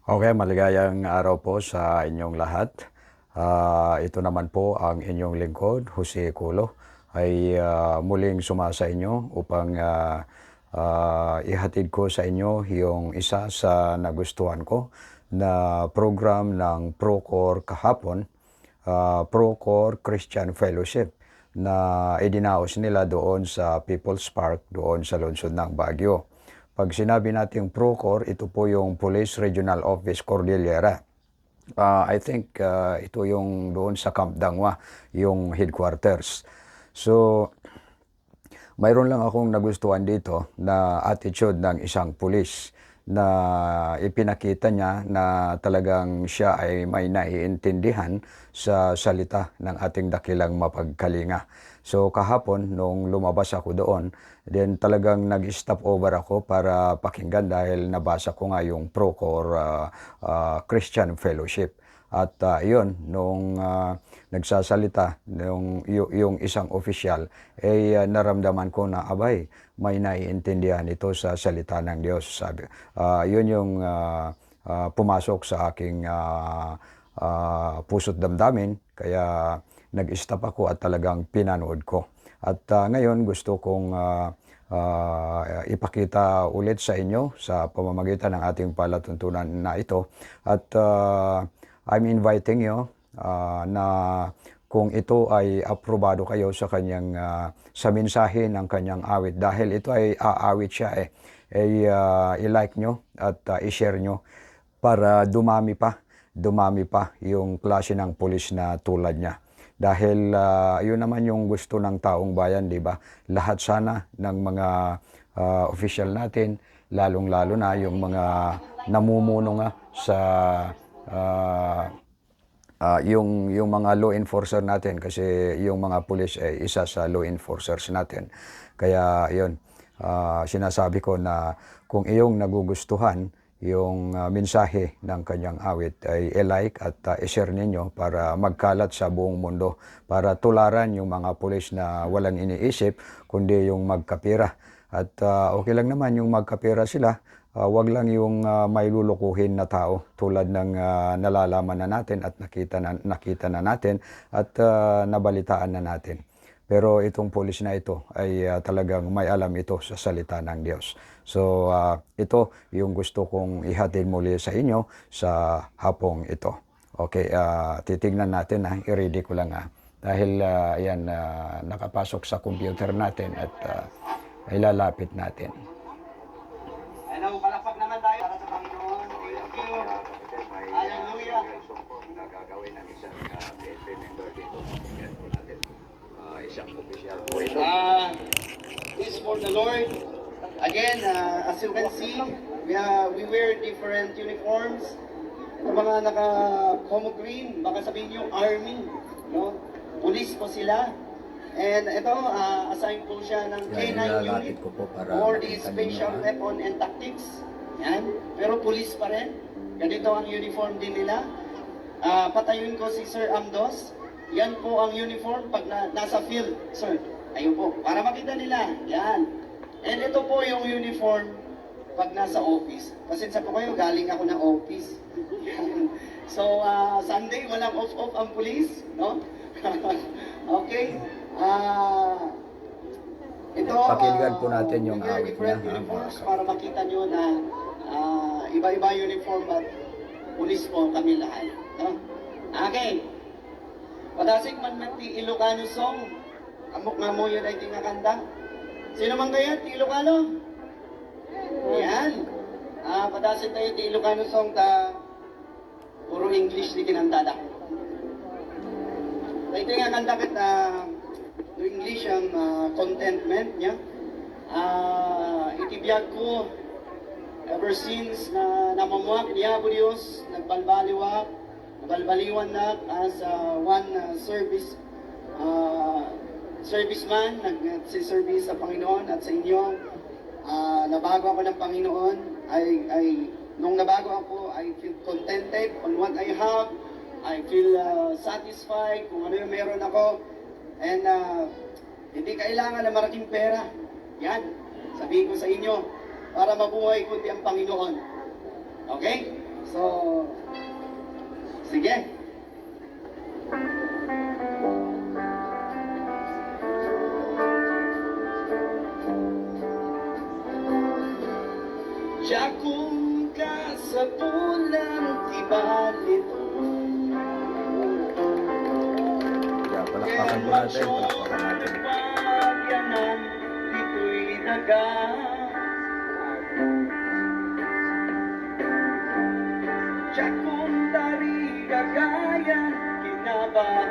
Okay, maligayang araw po sa inyong lahat. Ah, ito naman po ang inyong lingkod, Jose Culo, ay ah, muling sumasa inyo upang ah, ah, ihatid ko sa inyo yung isa sa nagustuhan ko na program ng Procor kahapon, ah, Procor Christian Fellowship na idinaos nila doon sa People's Park doon sa lungsod ng Baguio. Pag sinabi nating Procor, ito po yung Police Regional Office Cordillera. Ah, I think ah, ito yung doon sa Camp Dangwa, yung headquarters. So, mayroon lang akong nagustuhan dito na attitude ng isang pulis na ipinakita niya na talagang siya ay may naiintindihan sa salita ng ating dakilang mapagkalinga. So kahapon nung lumabas ako doon, then talagang nag-stop over ako para pakinggan dahil nabasa ko nga yung Procor ah, ah, Christian Fellowship. At ah, yun, nung ah, nagsasalita yung, yung, isang opisyal, eh ah, naramdaman ko na abay, may naiintindihan ito sa salita ng Diyos. Sabi, ah, yun yung ah, ah, pumasok sa aking ah, ah, puso't damdamin, kaya nag-stop ako at talagang pinanood ko. At ah, ngayon gusto kong ah, ah, ipakita ulit sa inyo sa pamamagitan ng ating palatuntunan na ito. At ah, I'm inviting you ah, na kung ito ay aprobado kayo sa kanyang ah, sa mensahe ng kanyang awit. Dahil ito ay aawit siya eh. Ay ah, i-like nyo at ah, i-share nyo para dumami pa dumami pa yung klase ng pulis na tulad niya. Dahil ah, yun naman yung gusto ng taong bayan di ba? Lahat sana ng mga ah, official natin lalong-lalo na yung mga namumuno nga sa ah, Ah, yung yung mga law enforcer natin kasi yung mga pulis ay isa sa law enforcers natin. Kaya yun, ah, sinasabi ko na kung iyong nagugustuhan yung ah, mensahe ng kanyang awit ay i-like at ah, i-share ninyo para magkalat sa buong mundo para tularan yung mga pulis na walang iniisip kundi yung magkapira. At ah, okay lang naman yung magkapira sila, Ah, wag lang yung ah, may lulukuhin na tao tulad ng ah, nalalaman na natin at nakita na, nakita na natin at ah, nabalitaan na natin. Pero itong pulis na ito ay ah, talagang may alam ito sa salita ng Diyos. So ah, ito yung gusto kong ihatid muli sa inyo sa hapong ito. Okay, ah, titignan natin ha, i-ready ko lang ha. Dahil ah, yan ah, nakapasok sa computer natin at ah, ilalapit natin. Ano, palakpak naman tayo para sa Panginoon. Thank you. Hallelujah. gagawin ng isang Ah, isang official po ito. Uh, this for the Lord. Again, uh, as you can see, we, uh, we wear different uniforms. Yung mga naka-como green, baka sabihin nyo army. No? Police po sila. And ito, uh, assign po siya ng Yan, K9 nilalapit unit for the special weapon and tactics. Yan. Pero police pa rin. Ganito ang uniform din nila. Ah, patayuin ko si Sir Amdos. Yan po ang uniform pag na, nasa field, sir. Ayun po. Para makita nila. Yan. And ito po yung uniform pag nasa office. Pasensya po kayo, galing ako ng office. so, ah, Sunday, walang off-off ang police. No? okay. Ah... ito, Pakinggan po ah, natin yung we wear awit niya, ha, uniforms mga para makita nyo na ah, iba-iba uniform at pulis po kami lahat. No? Okay. Padasig man man ti Ilocano song. Amok nga mo yun ay tinakanda. Sino man kayo ti Ilocano? Yan. Ah, padasig tayo ti Ilocano song ta puro English di kinantada. Ito nga kanda kat to English ang ah, contentment niya. Ah, itibiyag ko ever since na namamuak niya Diyos, nagbalbaliwak, nagbalbaliwan na as ah, one ah, service ah, serviceman, nag-service sa Panginoon at sa inyo. Ah, nabago ako ng Panginoon, ay, ay, nung nabago ako, I feel contented on what I have. I feel ah, satisfied kung ano yung meron ako. And ah, hindi kailangan na maraking pera. Yan, sabihin ko sa inyo, para mabuhay kundi ang Panginoon. Okay? So, sige. Siya kung ka sa bulan, di balit Kaya palakpakan po natin, palakpakan natin. Daga. Siya kinabahan.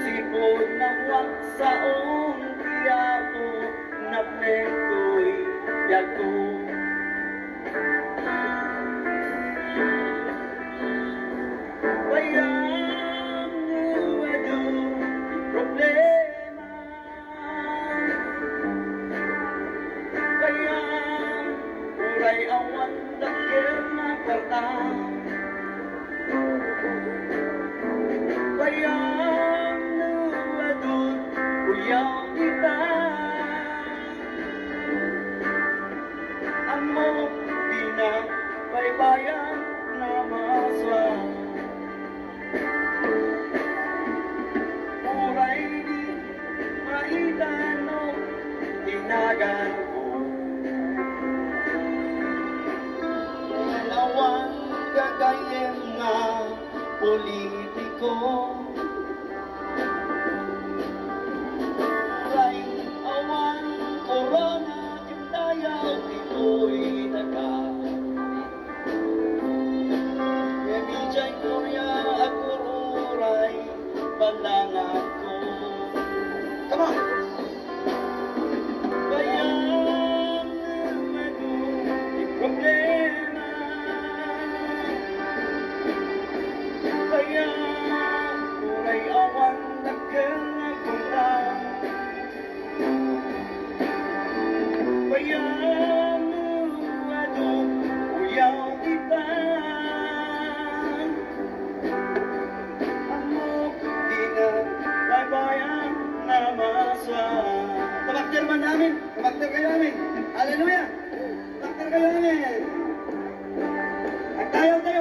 Sipod ng waksaong tiyapo, na plento'y yago. Tabakter man namin, tabakter kayo namin Hallelujah! Tabakter kayo namin At tayo tayo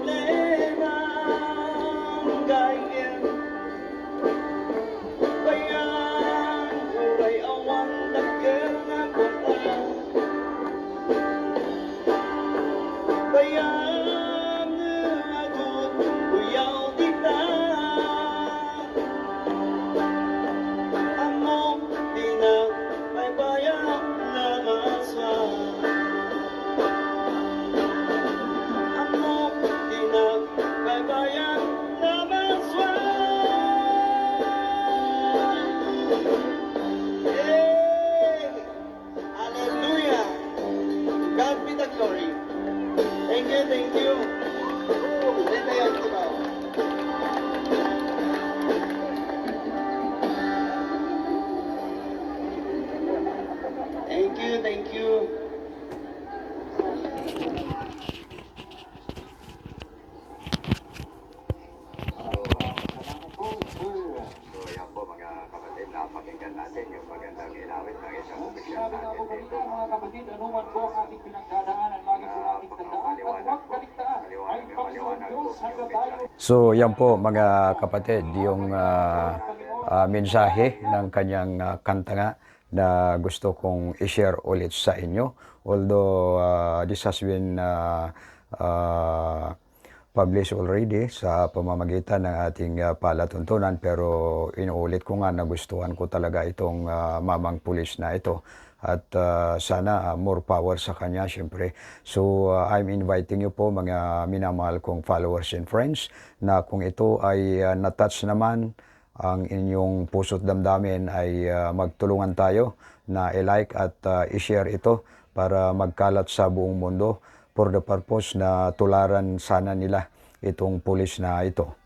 di mga kapatid, anuman po ang ating pinagdadaanan, lagi po nating tandaan at huwag kaligtaan. Ay Panginoon Diyos hanggang tayo So yan po mga kapatid, yung ah, ah, mensahe ng kanyang ah, kanta nga na gusto kong i-share ulit sa inyo. Although ah, this has been ah, ah, published already sa pamamagitan ng ating ah, palatuntunan. Pero inuulit ko nga nagustuhan ko talaga itong ah, mamang pulis na ito. At ah, sana ah, more power sa kanya syempre. So ah, I'm inviting you po mga minamahal kong followers and friends na kung ito ay ah, na-touch naman ang inyong puso't damdamin ay ah, magtulungan tayo na i-like at ah, i-share ito para magkalat sa buong mundo for the purpose na tularan sana nila itong pulis na ito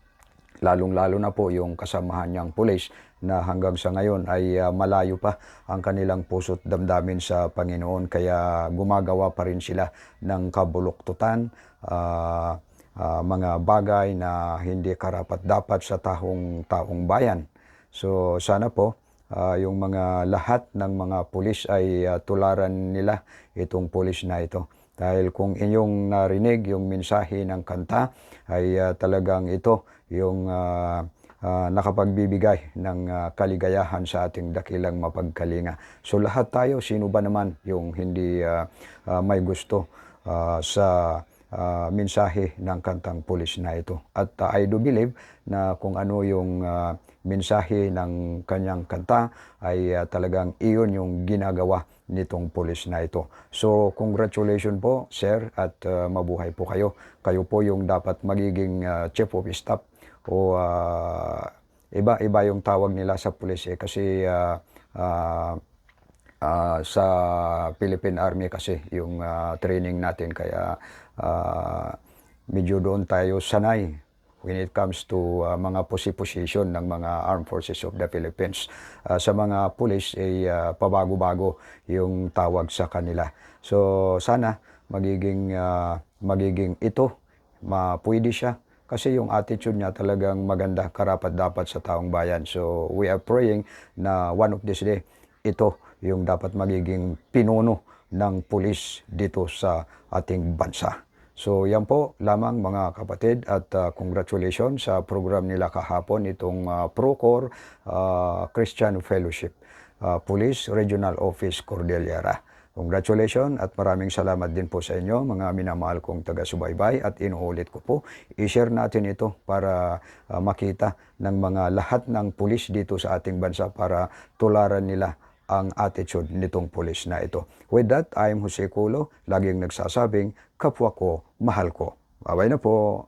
lalong-lalo na po yung kasamahan niyang pulis na hanggang sa ngayon ay ah, malayo pa ang kanilang puso't damdamin sa Panginoon kaya gumagawa pa rin sila ng kabuluktutan, ah, ah, mga bagay na hindi karapat-dapat sa taong taong bayan. So sana po ah, yung mga lahat ng mga pulis ay ah, tularan nila itong pulis na ito. Dahil kung inyong narinig yung mensahe ng kanta ay ah, talagang ito yung ah, ah, nakapagbibigay ng ah, kaligayahan sa ating dakilang mapagkalinga. So lahat tayo, sino ba naman yung hindi ah, ah, may gusto ah, sa ah, mensahe ng kantang pulis na ito. At ah, I do believe na kung ano yung ah, mensahe ng kanyang kanta ay ah, talagang iyon yung ginagawa nitong pulis na ito. So congratulations po sir at ah, mabuhay po kayo. Kayo po yung dapat magiging ah, chief of staff o ah, iba-iba yung tawag nila sa pulis eh kasi ah, ah, Ah, sa Philippine Army kasi yung ah, training natin kaya ah, medyo doon tayo sanay when it comes to ah, mga posi-position ng mga Armed Forces of the Philippines. Ah, sa mga police ay ah, pabago-bago yung tawag sa kanila. So sana magiging ah, magiging ito mapwede siya kasi yung attitude niya talagang maganda, karapat dapat sa taong bayan. So we are praying na one of this day, ito yung dapat magiging pinuno ng pulis dito sa ating bansa. So yan po lamang mga kapatid at uh, congratulations sa program nila kahapon itong uh, Procor uh, Christian Fellowship uh, Police Regional Office Cordillera. Congratulations at maraming salamat din po sa inyo mga minamahal kong taga-subaybay at inuulit ko po, i-share natin ito para uh, makita ng mga lahat ng pulis dito sa ating bansa para tularan nila ang attitude nitong pulis na ito. With that, I'm Jose Culo, laging nagsasabing, kapwa ko, mahal ko. Babay na po.